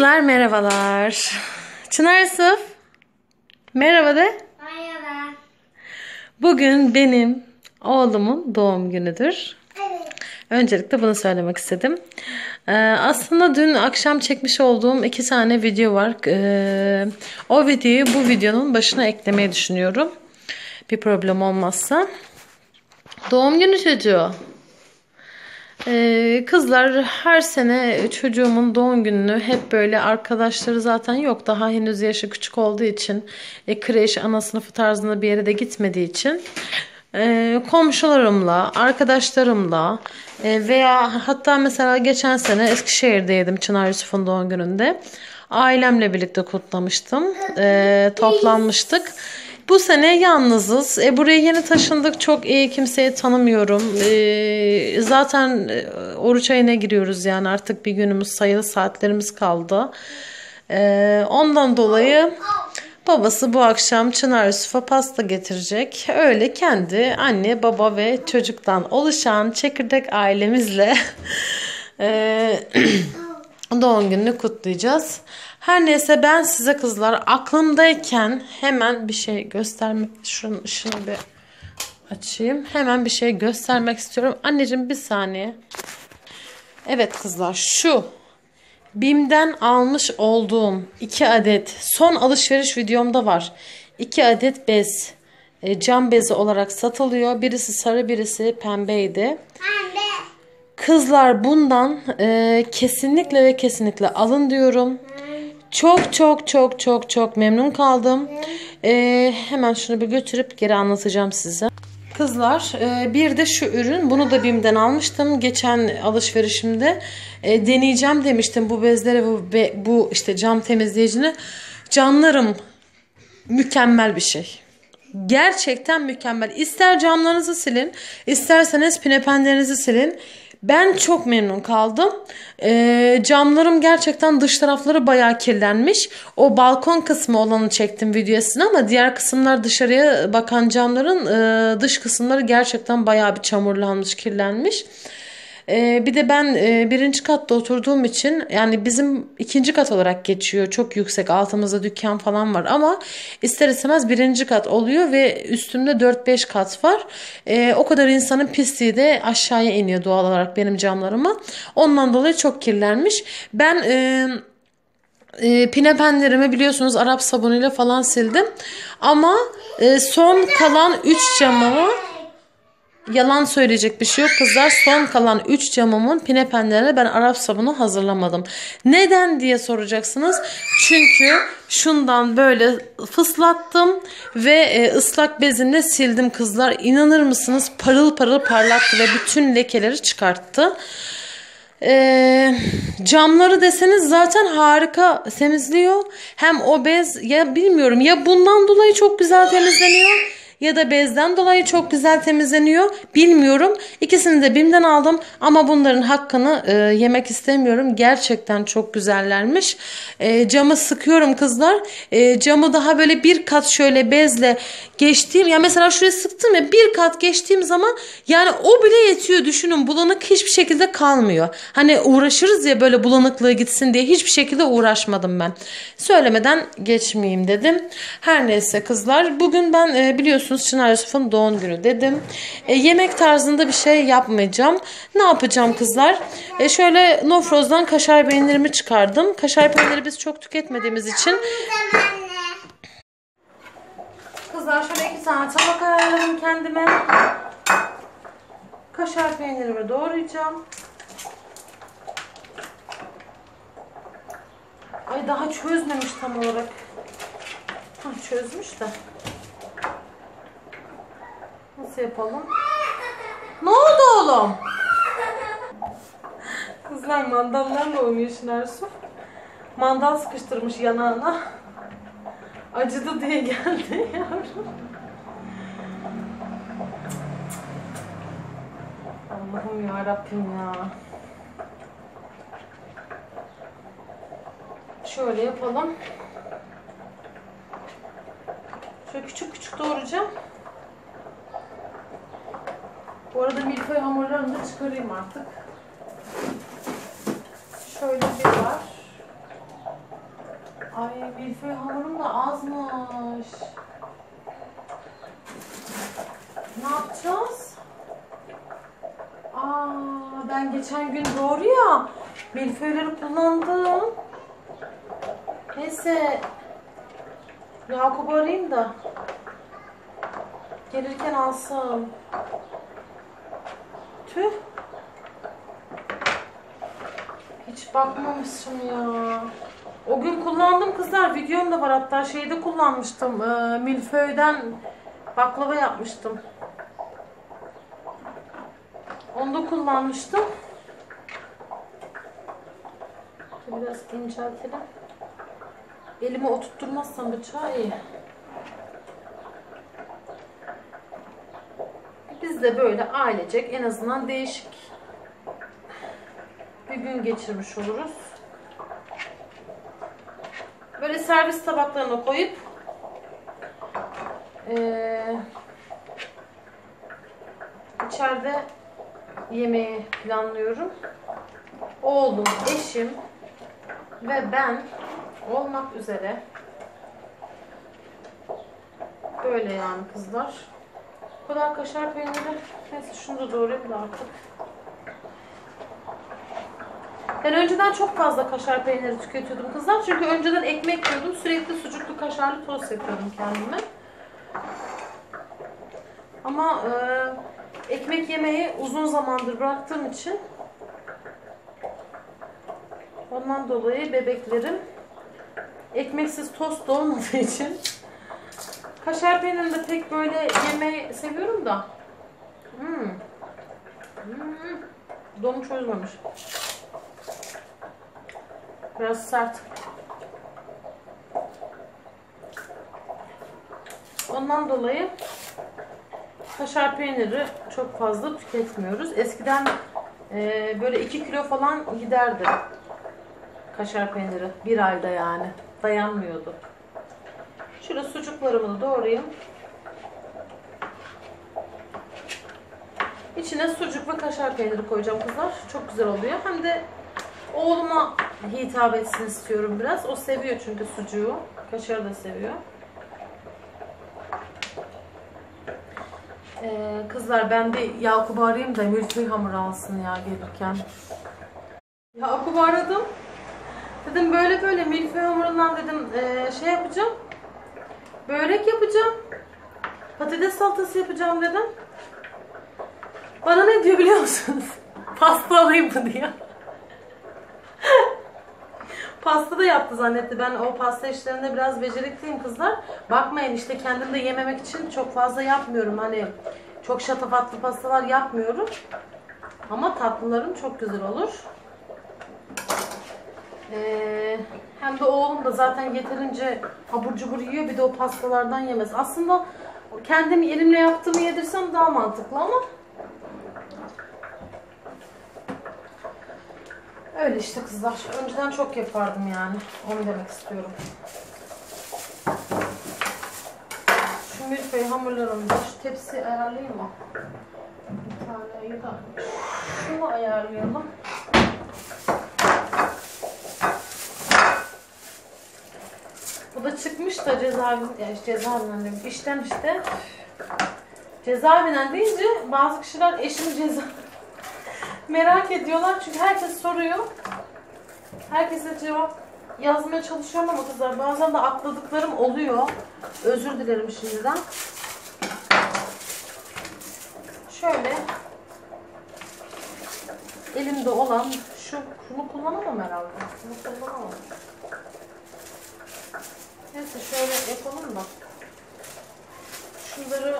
Kızlar merhabalar. Çınar Yusuf. Merhaba de. Merhaba. Bugün benim oğlumun doğum günüdür. Evet. Öncelikle bunu söylemek istedim. Ee, aslında dün akşam çekmiş olduğum iki tane video var. Ee, o videoyu bu videonun başına eklemeyi düşünüyorum. Bir problem olmazsa. Doğum günü çocuğu. Ee, kızlar her sene çocuğumun doğum gününü hep böyle arkadaşları zaten yok. Daha henüz yaşı küçük olduğu için e, kreş ana sınıfı tarzında bir yere de gitmediği için e, komşularımla, arkadaşlarımla e, veya hatta mesela geçen sene Eskişehir'deydim Çınar Yusuf'un doğum gününde. Ailemle birlikte kutlamıştım. E, toplanmıştık. Bu sene yalnızız. E, buraya yeni taşındık. Çok iyi kimseyi tanımıyorum. E, zaten e, oruç ayına giriyoruz yani artık bir günümüz sayılı saatlerimiz kaldı. E, ondan dolayı babası bu akşam Çınar Yusuf'a pasta getirecek. Öyle kendi anne, baba ve çocuktan oluşan çekirdek ailemizle e, doğum gününü kutlayacağız. Her neyse ben size kızlar aklımdayken hemen bir şey göstermek şunun ışığını bir açayım. Hemen bir şey göstermek istiyorum. Anneciğim bir saniye. Evet kızlar şu BİM'den almış olduğum 2 adet son alışveriş videomda var. 2 adet bez e, cam bezi olarak satılıyor. Birisi sarı birisi pembeydi. Anne. Kızlar bundan e, kesinlikle ve kesinlikle alın diyorum. Çok çok çok çok çok memnun kaldım. E, hemen şunu bir götürüp geri anlatacağım size. Kızlar e, bir de şu ürün bunu da BİM'den almıştım geçen alışverişimde E, deneyeceğim demiştim bu bezlere bu, bu işte cam temizleyicini canlarım mükemmel bir şey. Gerçekten mükemmel. İster camlarınızı silin, isterseniz pinepenlerinizi silin. Ben çok memnun kaldım. Ee, camlarım gerçekten dış tarafları bayağı kirlenmiş. O balkon kısmı olanı çektim videosunu ama diğer kısımlar dışarıya bakan camların e, dış kısımları gerçekten bayağı bir çamurlanmış, kirlenmiş. Ee, bir de ben e, birinci katta oturduğum için yani bizim ikinci kat olarak geçiyor. Çok yüksek altımızda dükkan falan var ama ister istemez birinci kat oluyor ve üstümde 4-5 kat var. Ee, o kadar insanın pisliği de aşağıya iniyor doğal olarak benim camlarıma. Ondan dolayı çok kirlenmiş. Ben... E, e, pinepenlerimi biliyorsunuz Arap sabunuyla falan sildim. Ama e, son kalan 3 camımı Yalan söyleyecek bir şey yok kızlar. Son kalan 3 camımın pinepenlerine ben Arap sabunu hazırlamadım. Neden diye soracaksınız. Çünkü şundan böyle fıslattım ve e, ıslak bezinle sildim kızlar. İnanır mısınız parıl parıl parlattı ve bütün lekeleri çıkarttı. Ee, camları deseniz zaten harika temizliyor. Hem o bez ya bilmiyorum ya bundan dolayı çok güzel temizleniyor ya da bezden dolayı çok güzel temizleniyor. Bilmiyorum. İkisini de BİM'den aldım ama bunların hakkını e, yemek istemiyorum. Gerçekten çok güzellermiş. E, camı sıkıyorum kızlar. E, camı daha böyle bir kat şöyle bezle geçtiğim ya mesela şuraya sıktım ya bir kat geçtiğim zaman yani o bile yetiyor düşünün bulanık hiçbir şekilde kalmıyor. Hani uğraşırız ya böyle bulanıklığı gitsin diye hiçbir şekilde uğraşmadım ben. Söylemeden geçmeyeyim dedim. Her neyse kızlar bugün ben e, biliyorsunuz Çınar Yusuf'un doğum günü dedim. E, yemek tarzında bir şey yapmayacağım. Ne yapacağım kızlar? E, şöyle Nofroz'dan kaşar peynirimi çıkardım. Kaşar peyniri biz çok tüketmediğimiz için. Kızlar şöyle iki tane tabak ayarladım kendime. Kaşar peynirimi doğrayacağım. Ay daha çözmemiş tam olarak. Ha, çözmüş de. Nasıl yapalım? Ne oldu oğlum? Kızlar mandallarla oynuyor Şınar Su. Mandal sıkıştırmış yanağına. Acıdı diye geldi yavrum. Allah'ım ya Rabbim ya. Şöyle yapalım. Şöyle küçük küçük doğrayacağım. Bu arada milföy hamurlarını da çıkarayım artık. Şöyle bir var. Ay milföy hamurum da azmış. Ne yapacağız? Aa, ben geçen gün doğru ya milföyleri kullandım. Neyse Yakup'u arayayım da gelirken alsın. Tüh. Hiç bakmamışım ya. O gün kullandım kızlar. Videom da var hatta şeyde kullanmıştım. Ee, milföyden baklava yapmıştım. Onu da kullanmıştım. Biraz inceltelim. Elime oturtturmazsam bıçağı iyi. De böyle ailecek en azından değişik bir gün geçirmiş oluruz. Böyle servis tabaklarına koyup ee, içeride yemeği planlıyorum. Oğlum, eşim ve ben olmak üzere böyle yani kızlar. Kadar kaşar peyniri. Neyse şunu da doğrayayım da artık. Ben önceden çok fazla kaşar peyniri tüketiyordum kızlar. Çünkü önceden ekmek yiyordum. Sürekli sucuklu kaşarlı tost yapıyordum kendime. Ama e, ekmek yemeyi uzun zamandır bıraktığım için ondan dolayı bebeklerim ekmeksiz tost da olmadığı için kaşar peynirini de pek böyle yemeyi seviyorum da hmm. Hmm. Donu çözmemiş. Biraz sert. Ondan dolayı kaşar peyniri çok fazla tüketmiyoruz. Eskiden e, böyle 2 kilo falan giderdi kaşar peyniri. Bir ayda yani. Dayanmıyordu. Şöyle sucuklarımı da doğrayayım. İçine sucuk ve kaşar peyniri koyacağım kızlar. Çok güzel oluyor. Hem de oğluma hitap etsin istiyorum biraz. O seviyor çünkü sucuğu. Kaşarı da seviyor. Ee, kızlar ben bir Yakup'u arayayım da milföy hamuru alsın ya gelirken. Yakup'u aradım. Dedim böyle böyle milföy hamurundan dedim ee, şey yapacağım. Börek yapacağım. Patates salatası yapacağım dedim. Bana ne diyor biliyor musunuz? Pasta alayım mı diyor. pasta da yaptı zannetti. Ben o pasta işlerinde biraz becerikliyim kızlar. Bakmayın işte kendim de yememek için çok fazla yapmıyorum. Hani çok şatafatlı pastalar yapmıyorum. Ama tatlılarım çok güzel olur. Ee, hem de oğlum da zaten yeterince abur cubur yiyor. Bir de o pastalardan yemez. Aslında kendim elimle yaptığımı yedirsem daha mantıklı ama Öyle işte kızlar. Önceden çok yapardım yani. Onu demek istiyorum. Şu milföy hamurlarını da şu tepsi ayarlayayım mı? Bir taneyi da şunu ayarlayalım. Bu da çıkmış da cezaevin, yani cezaevinden diyorum. İşten işte. Cezaevinden deyince bazı kişiler eşimi ceza merak ediyorlar çünkü herkes soruyor. Herkese cevap yazmaya çalışıyorum ama kızlar bazen de atladıklarım oluyor. Özür dilerim şimdiden. Şöyle elimde olan şu şunu kullanamam herhalde. Bunu kullanamam. Neyse şöyle yapalım da. Şunları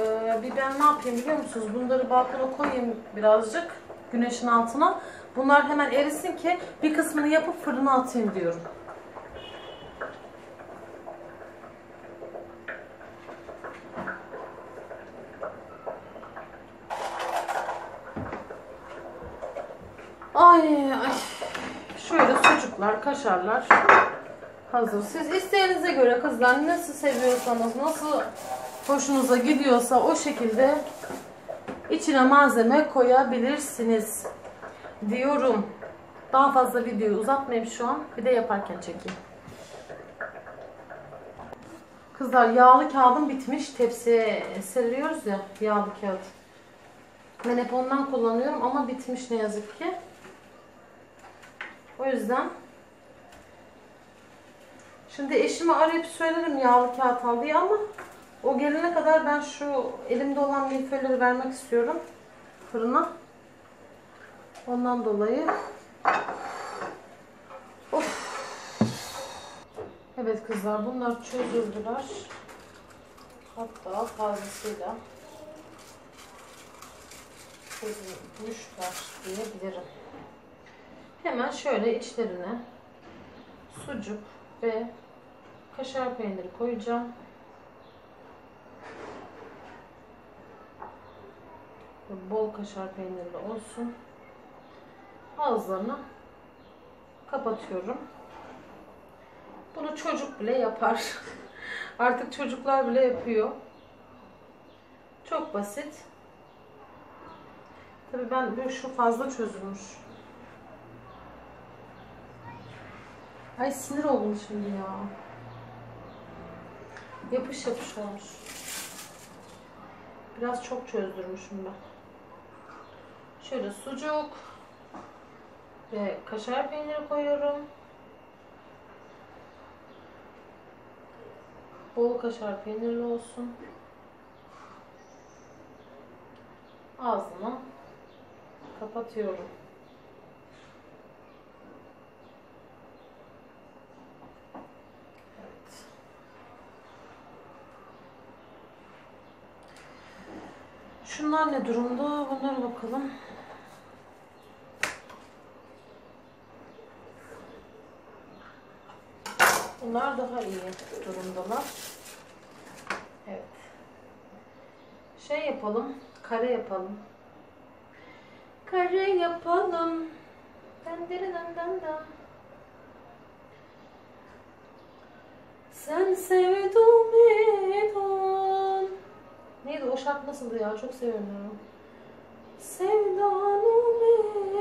e, bir ben ne yapayım biliyor musunuz? Bunları balkona koyayım birazcık güneşin altına. Bunlar hemen erisin ki bir kısmını yapıp fırına atayım diyorum. Ay ay. Şöyle sucuklar, kaşarlar hazır. Siz isteğinize göre kızlar nasıl seviyorsanız, nasıl hoşunuza gidiyorsa o şekilde içine malzeme koyabilirsiniz diyorum. Daha fazla videoyu uzatmayayım şu an. Bir de yaparken çekeyim. Kızlar yağlı kağıdım bitmiş. Tepsiye seriyoruz ya yağlı kağıt. Ben hep ondan kullanıyorum ama bitmiş ne yazık ki. O yüzden Şimdi eşimi arayıp söylerim yağlı kağıt al diye ama o gelene kadar ben şu elimde olan milföyleri vermek istiyorum fırına. Ondan dolayı of. Evet kızlar bunlar çözüldüler. Hatta fazlasıyla çözülmüşler diyebilirim. Hemen şöyle içlerine sucuk ve kaşar peyniri koyacağım. Bol kaşar peynirli olsun. Ağızlarını kapatıyorum. Bunu çocuk bile yapar. Artık çocuklar bile yapıyor. Çok basit. Tabii ben şu fazla çözülmüş. Ay sinir oldum şimdi ya. Yapış yapış olmuş. Biraz çok çözdürmüşüm ben. Şöyle sucuk ve kaşar peyniri koyuyorum. Bol kaşar peynirli olsun. Ağzını kapatıyorum. Evet. Şunlar ne durumda? Bunlara bakalım. Bunlar daha iyi durumdalar. Evet. Şey yapalım. Kare yapalım. Kare yapalım. Dendirindendendan. Sen sevdum edon. Neydi o şarkı nasıldı ya? Çok seviyorum ya. Sevdanım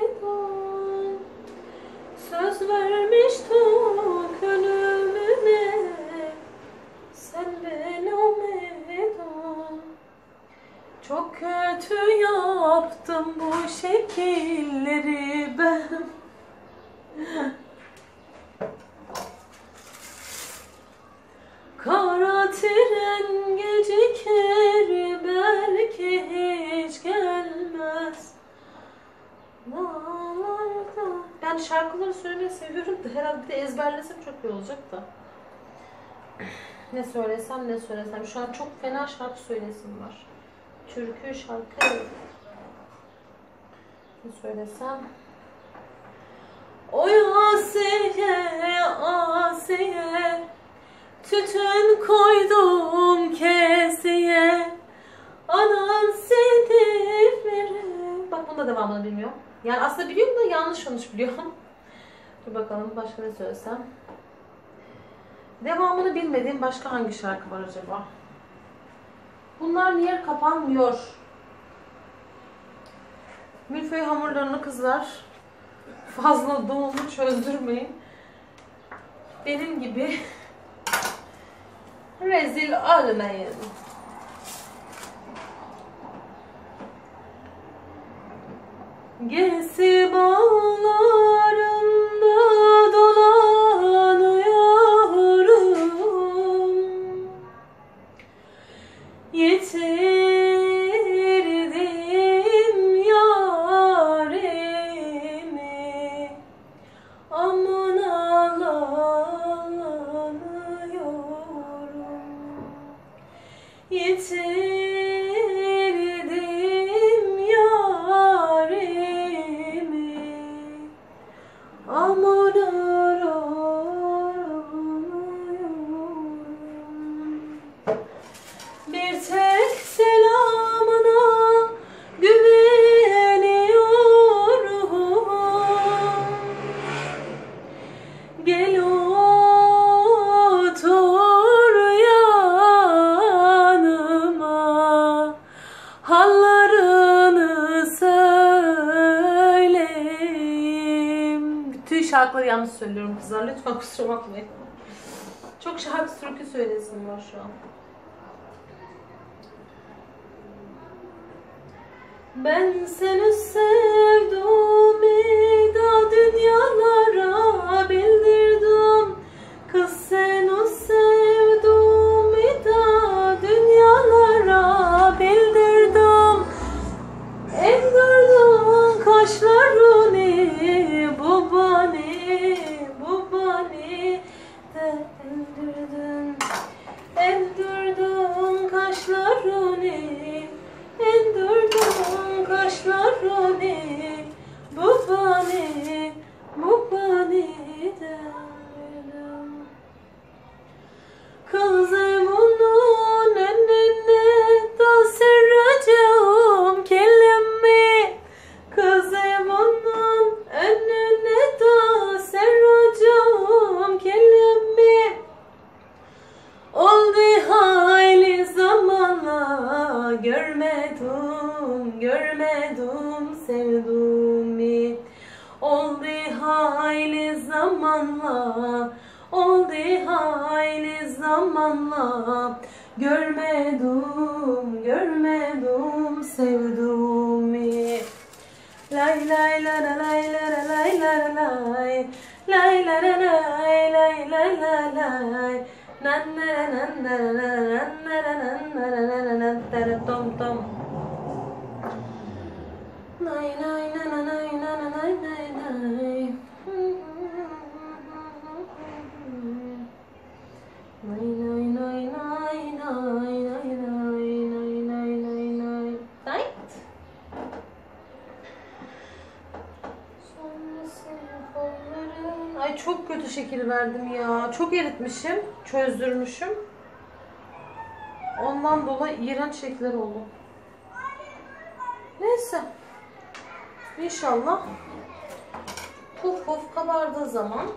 edon. Söz vermiştik ölümüne. Sen benim edon. Çok kötü yaptım bu şekilleri çok olacak da. Ne söylesem ne söylesem. Şu an çok fena şarkı söylesim var. Türkü şarkı. Ne söylesem. Oy Asiye, Asiye Tütün koydum kesiye Anan seni verir Bak bunda devamını bilmiyorum. Yani aslında biliyorum da yanlış yanlış biliyorum. Dur bakalım başka ne söylesem. Devamını bilmediğim başka hangi şarkı var acaba? Bunlar niye kapanmıyor? Milföy hamurlarını kızlar fazla doğumu çözdürmeyin. Benim gibi rezil olmayın. Gezi bağlarında yanlış söylüyorum kızlar. Lütfen kusura bakmayın. Çok şarkı türkü söylesin var şu an. Ben seni sevdim sevduğumu Lay lay la la lay la la lay la la lay Lay la la lay lay lay la lay Nan na nan na na nan na na nan na na na na nan tara tom tom Lay lay na na lay na na lay lay lay Çok kötü şekil verdim ya. Çok eritmişim. Çözdürmüşüm. Ondan dolayı iğrenç şekiller oldu. Neyse. İnşallah puf puf kabardığı zaman